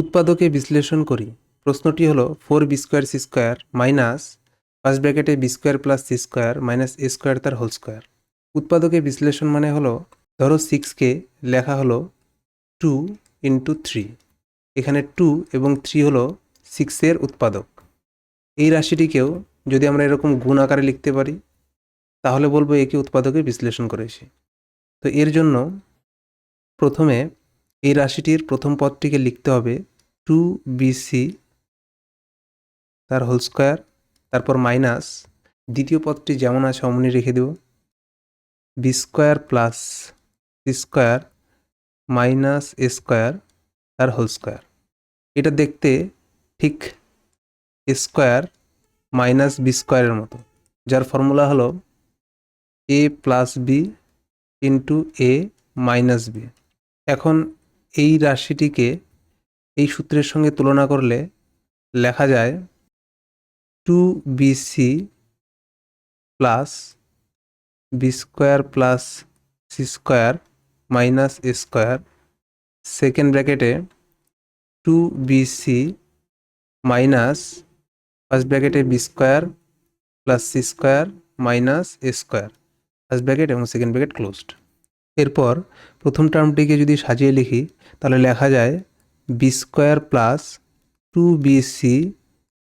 উৎপাদকে বিশ্লেষণ করি। প্রশ্নটি হলো four B square C square minus first ব্র্যাকেটে B square plus C square minus A square তার হোল স্কোয়ার। উৎপাদকে বিশ্লেষণ মানে হলো ধরো সিক্সকে লেখা হলো টু ইন্টু থ্রি এখানে টু এবং থ্রি হলো সিক্সের উৎপাদক। এই রাশিটিকেও যদি আমরা এরকম গুণ আকারে লিখতে পারি, তাহলে বলব একে উৎপাদকে বিশ্লেষণ করেছি। তো এর জন্য প্রথমে এই রাশিটির প্রথম পদটিকে লিখতে হবে টু বিসি তার হোল স্কোয়ার তারপর মাইনাস দ্বিতীয় পদটি যেমন আছে অমনি রেখে দেব B square plus C square minus A square তার হোল স্কোয়ার এটা দেখতে ঠিক এ স্কোয়ার মাইনাস বি স্কোয়ারের মতো, যার ফর্মুলা হলো A plus B into A minus B এখন এই রাশিটিকে এই সূত্রের সঙ্গে তুলনা করলে লেখা যায় two B C plus B square plus C square minus A square second ব্র্যাকেটে two B C minus first ব্র্যাকেটে B square plus C square minus A square first bracket এবং সেকেন্ড ব্র্যাকেট ক্লোজড। এরপর প্রথম টার্মটিকে যদি সাজিয়ে লিখি, তাহলে লেখা যায় B square plus two B C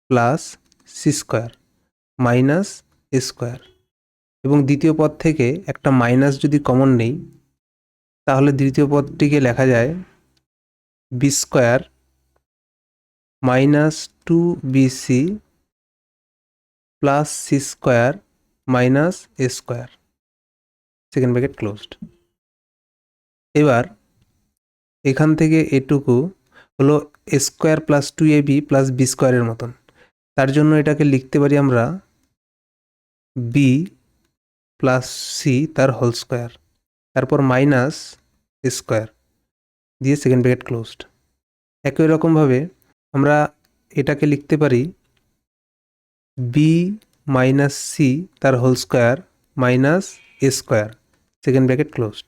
plus C square minus A square এবং দ্বিতীয় পদ থেকে একটা মাইনাস যদি কমন নেই, তাহলে দ্বিতীয় পদটিকে লেখা যায় B square minus two B C plus C square minus A square second bracket closed এবার এখান থেকে এটুকু হলো square plus two A B plus B স্কোয়ারের মতন। তার জন্য এটাকে লিখতে পারি আমরা বি প্লাস সি তার হোল স্কোয়ার তারপর মাইনাস স্কোয়ার দিয়ে সেকেন্ড ব্র্যাকেট ক্লোজড একই রকমভাবে আমরা এটাকে লিখতে পারি বি মাইনাস সি তার whole square minus A square second bracket closed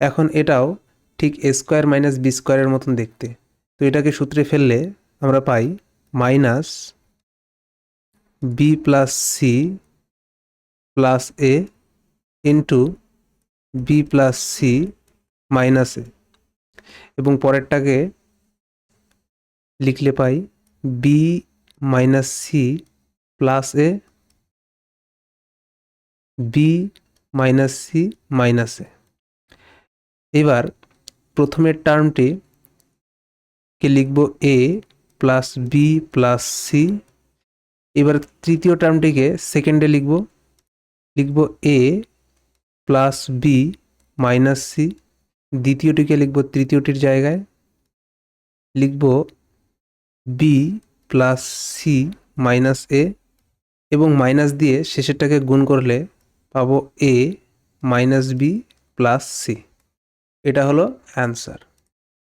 এখন এটাও ঠিক এ স্কোয়ার মাইনাস বি স্কোয়ারের মতন দেখতে। তো এটাকে সূত্রে ফেললে আমরা পাই minus B plus C plus A into B plus C minus A এবং পরেরটাকে লিখলে পাই B minus C plus A B minus C minus A এবার প্রথমের টার্মটি কে লিখব A plus B plus C এবার তৃতীয় টার্মটিকে সেকেন্ডে লিখব। লিখব A plus B minus C দ্বিতীয়টিকে লিখব তৃতীয়টির জায়গায়। লিখব B plus C minus A এবং মাইনাস দিয়ে শেষেরটাকে গুণ করলে পাবো A minus B plus C এটা হলো অ্যান্সার।